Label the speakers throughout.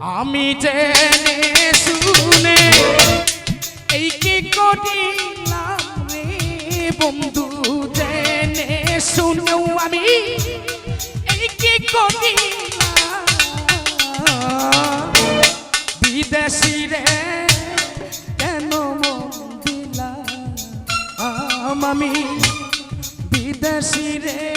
Speaker 1: আমি জেনে শুনে এই কি কোটি রে বন্ধু, জেনে শুনে আমি এই কি কোটি বিদেশি রে, কেন মন দিলা? আমি বিদেশি রে।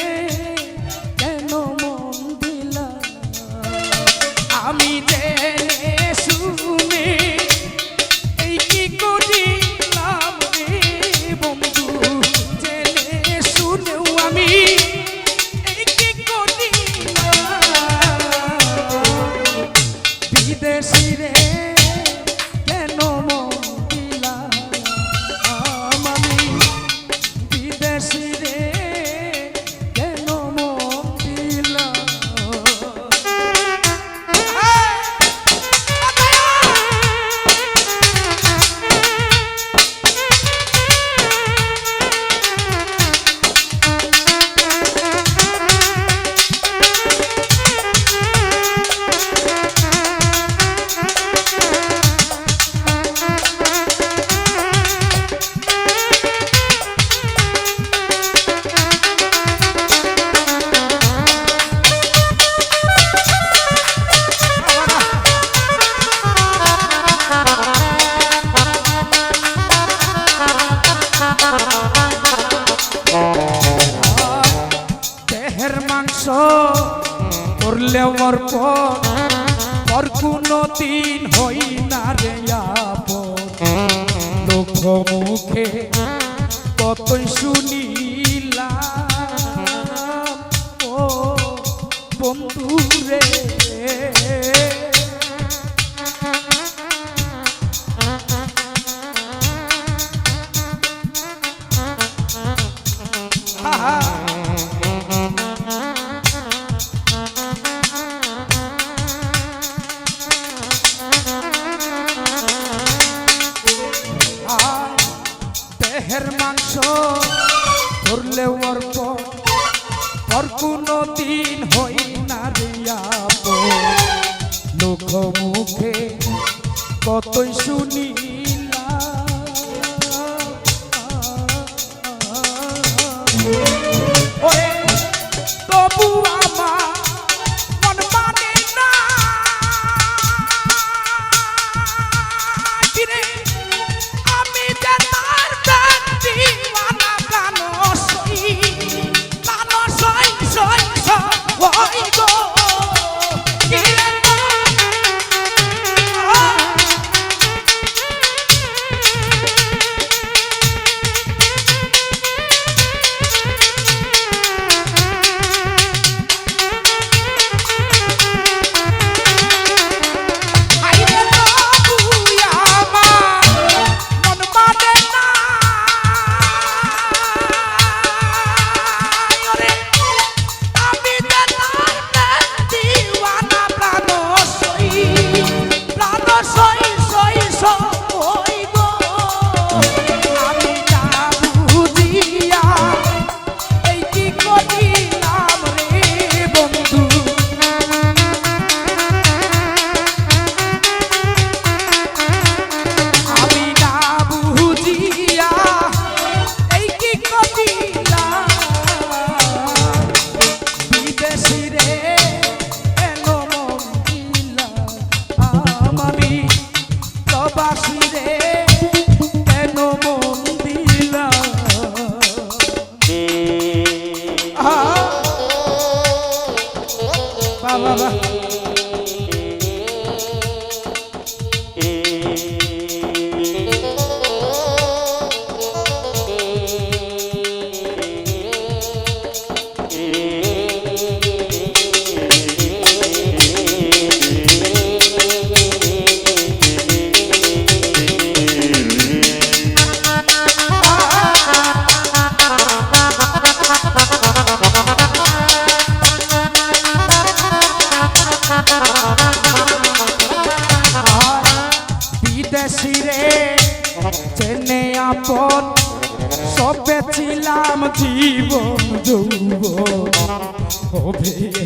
Speaker 1: করলে অর্পণ পর কোনো দিন হই না রে লোক মুখে কত শুনিলাম, ও বন্ধু রে। মুখ মুখে কতই শুনি তবু আমার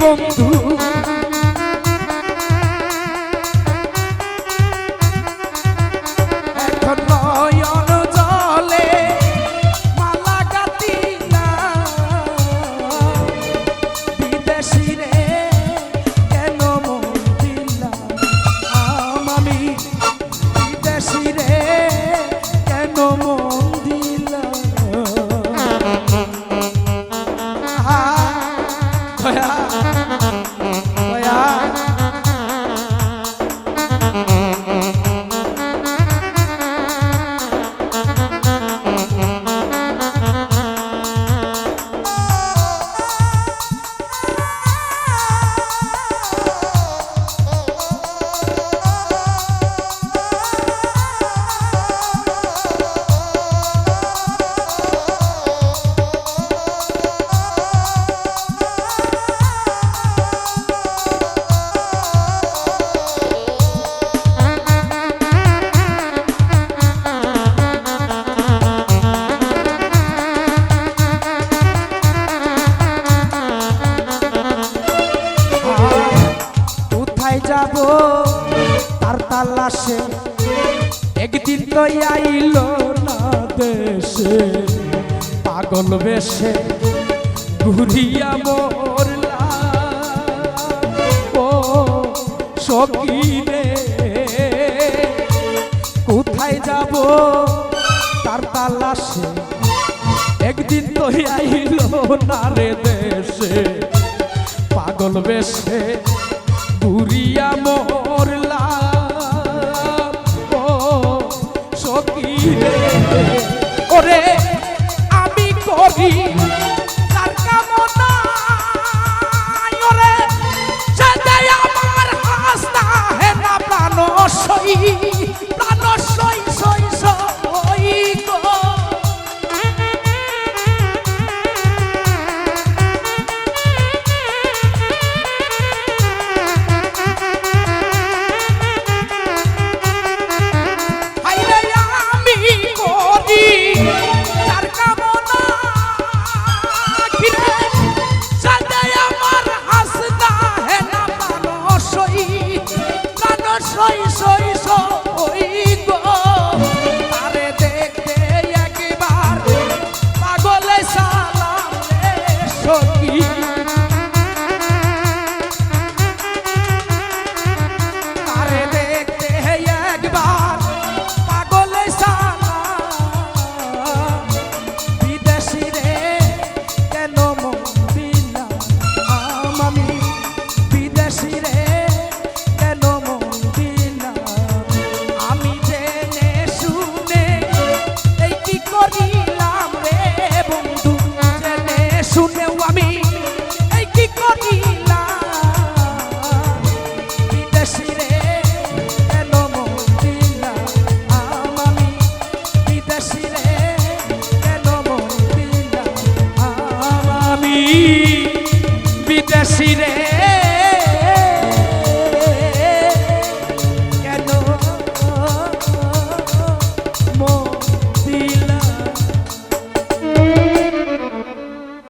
Speaker 1: বন্ধু। আসে। একদিন তো আইল না দেশে, পাগল বেশে ঘুরিয়া মরলা। ও রে কোথায় যাব? তার তালাশে। একদিন তো আইল না রে দেশে, পাগল বেশে keep it.